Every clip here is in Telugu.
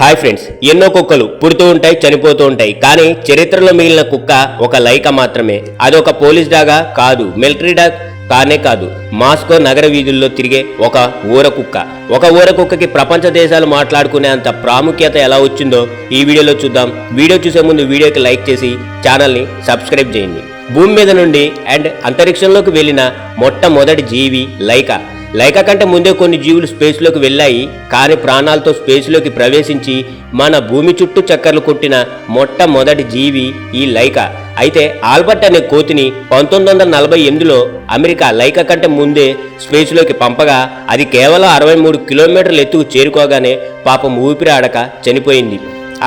హాయ్ ఫ్రెండ్స్ ఎన్నో కుక్కలు పుడుతూ ఉంటాయి చనిపోతూ ఉంటాయి కానీ చరిత్రలో మిగిలిన కుక్క ఒక లైక మాత్రమే. అది ఒక పోలీస్ డాగా కాదు మిలిటరీ డాగ్ కానే కాదు మాస్కో నగర వీధుల్లో తిరిగే ఒక ఊర కుక్క. ఒక ఊర కుక్కకి ప్రపంచ దేశాలు మాట్లాడుకునే అంత ప్రాముఖ్యత ఎలా వచ్చిందో ఈ వీడియోలో చూద్దాం. వీడియో చూసే ముందు వీడియోకి లైక్ చేసి ఛానల్ని సబ్స్క్రైబ్ చేయండి. భూమి మీద నుండి అండ్ అంతరిక్షంలోకి వెళ్ళిన మొట్టమొదటి జీవి లైక. లైక కంటే ముందే కొన్ని జీవులు స్పేస్లోకి వెళ్ళాయి కానీ ప్రాణాలతో స్పేస్లోకి ప్రవేశించి మన భూమి చుట్టూ చక్కర్లు కొట్టిన మొట్టమొదటి జీవి ఈ లైక. అయితే ఆల్బర్ట్ అనే కోతిని పంతొమ్మిది వందల నలభై ఎనిమిదిలో అమెరికా లైక కంటే ముందే స్పేస్లోకి పంపగా అది కేవలం అరవై మూడు కిలోమీటర్ల ఎత్తుకు చేరుకోగానే పాపం ఊపిరాడక చనిపోయింది.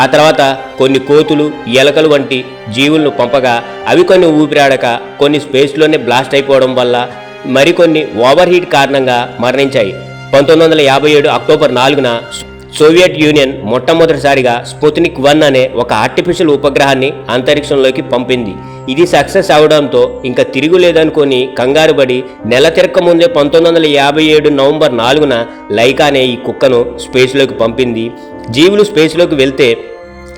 ఆ తర్వాత కొన్ని కోతులు ఎలకలు వంటి జీవులను పంపగా అవి కొన్ని ఊపిరాడక కొన్ని స్పేస్లోనే బ్లాస్ట్ అయిపోవడం వల్ల మరికొన్ని ఓవర్ హీట్ కారణంగా మరణించాయి. పంతొమ్మిది వందల యాభై ఏడు అక్టోబర్ నాలుగున సోవియట్ యూనియన్ మొట్టమొదటిసారిగా స్పుత్నిక్ వన్ అనే ఒక ఆర్టిఫిషియల్ ఉపగ్రహాన్ని అంతరిక్షంలోకి పంపింది. ఇది సక్సెస్ అవడంతో ఇంకా తిరుగులేదనుకొని కంగారుబడి నెల తిరక్క ముందే పంతొమ్మిది వందల యాభై ఏడు నవంబర్ నాలుగున లైకా అనే ఈ కుక్కను స్పేస్లోకి పంపింది. జీవులు స్పేస్లోకి వెళ్తే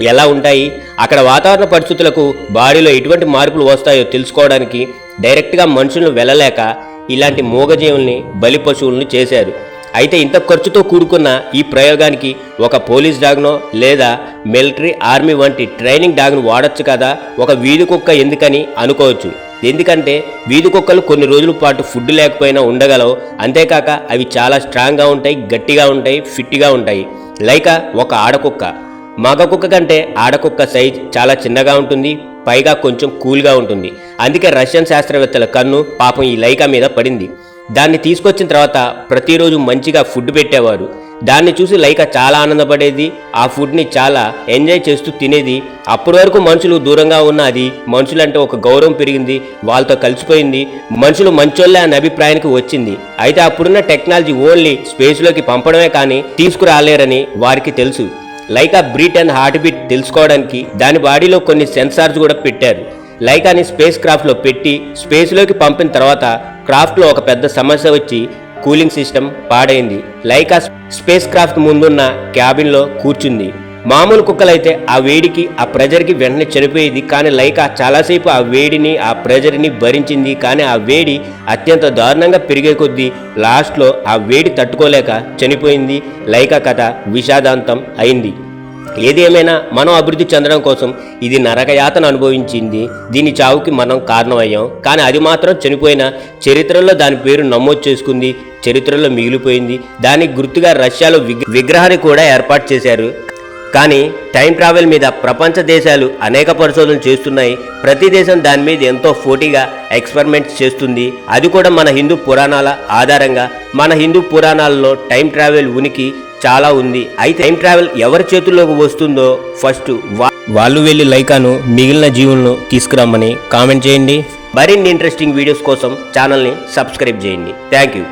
ఎలా ఉంటాయి? అక్కడ వాతావరణ పరిస్థితులకు బాడీలో ఎటువంటి మార్పులు వస్తాయో తెలుసుకోవడానికి డైరెక్ట్గా మనుషులను వెళ్ళలేక ఇలాంటి మూగజీవుల్ని బలి పశువులను చేశారు. అయితే ఇంత ఖర్చుతో కూడుకున్న ఈ ప్రయోగానికి ఒక పోలీస్ డాగ్నో లేదా మిలిటరీ ఆర్మీ వంటి ట్రైనింగ్ డాగ్ను వాడొచ్చు కదా? ఒక వీధి కుక్క ఎందుకని అనుకోవచ్చు. ఎందుకంటే వీధి కుక్కలు కొన్ని రోజుల పాటు ఫుడ్ లేకపోయినా ఉండగలవు. అంతేకాక అవి చాలా స్ట్రాంగ్గా ఉంటాయి గట్టిగా ఉంటాయి ఫిట్గా ఉంటాయి. లైక ఒక ఆడకుక్క. మగ కుక్క కంటే ఆడకుక్క సైజ్ చాలా చిన్నగా ఉంటుంది. పైగా కొంచెం కూల్గా ఉంటుంది. అందుకే రష్యన్ శాస్త్రవేత్తల కన్ను పాపం ఈ లైకా మీద పడింది. దాన్ని తీసుకొచ్చిన తర్వాత ప్రతిరోజు మంచిగా ఫుడ్ పెట్టేవారు. దాన్ని చూసి లైక చాలా ఆనందపడేది. ఆ ఫుడ్ని చాలా ఎంజాయ్ చేస్తూ తినేది. అప్పటి వరకు మనుషులు దూరంగా ఉన్న అది మనుషులంటే ఒక గౌరవం పెరిగింది. వాళ్ళతో కలిసిపోయింది. మనుషులు మంచోళ్ళే అనే అభిప్రాయానికి వచ్చింది. అయితే అప్పుడున్న టెక్నాలజీ ఓన్లీ స్పేస్లోకి పంపడమే కానీ తీసుకురాలేరని వారికి తెలుసు. Laika breath and heart beat తెలుసుకోవడానికి దాని బాడీలో కొన్ని సెన్సార్స్ కూడా పెట్టారు. లైకాని స్పేస్ క్రాఫ్ట్లో పెట్టి స్పేస్లోకి పంపిన తర్వాత క్రాఫ్ట్లో ఒక పెద్ద సమస్య వచ్చి కూలింగ్ సిస్టమ్ పాడైంది. లైకా స్పేస్ క్రాఫ్ట్ ముందున్న క్యాబిన్లో కూర్చుంది. మామూలు కుక్కలైతే ఆ వేడికి ఆ ప్రెజర్కి వెంటనే చనిపోయేది కానీ లైకా చాలాసేపు ఆ వేడిని ఆ ప్రెజర్ని భరించింది. కానీ ఆ వేడి అత్యంత దారుణంగా పెరిగే కొద్దీ లాస్ట్లో ఆ వేడి తట్టుకోలేక చనిపోయింది. లైక కథ విషాదాంతం అయింది. ఏదేమైనా మనం అభివృద్ధి చెందడం కోసం ఇది నరకయాతను అనుభవించింది. దీని చావుకి మనం కారణమయ్యాం. కానీ అది మాత్రం చనిపోయిన చరిత్రలో దాని పేరు నమోదు చేసుకుంది. చరిత్రలో మిగిలిపోయింది. దానికి గుర్తుగా రష్యాలో విగ్- విగ్రహాన్ని కూడా ఏర్పాటు చేశారు. కానీ టైం ట్రావెల్ మీద ప్రపంచ దేశాలు అనేక పరిశోధనలు చేస్తున్నాయి. ప్రతి దేశం దాని మీద ఎంతో పోటీగా ఎక్స్పెరిమెంట్స్ చేస్తుంది. అది కూడా మన హిందూ పురాణాల ఆధారంగా. మన హిందూ పురాణాలలో టైం ట్రావెల్ ఉనికి చాలా ఉంది. అయితే టైం ట్రావెల్ ఎవరి చేతుల్లోకి వస్తుందో ఫస్ట్ వాళ్ళు వెళ్ళి లైకాను మిగిలిన జీవులను తీసుకురమ్మని కామెంట్ చేయండి. మరిన్ని ఇంట్రెస్టింగ్ వీడియోస్ కోసం ఛానల్ని సబ్స్క్రైబ్ చేయండి. Thank you.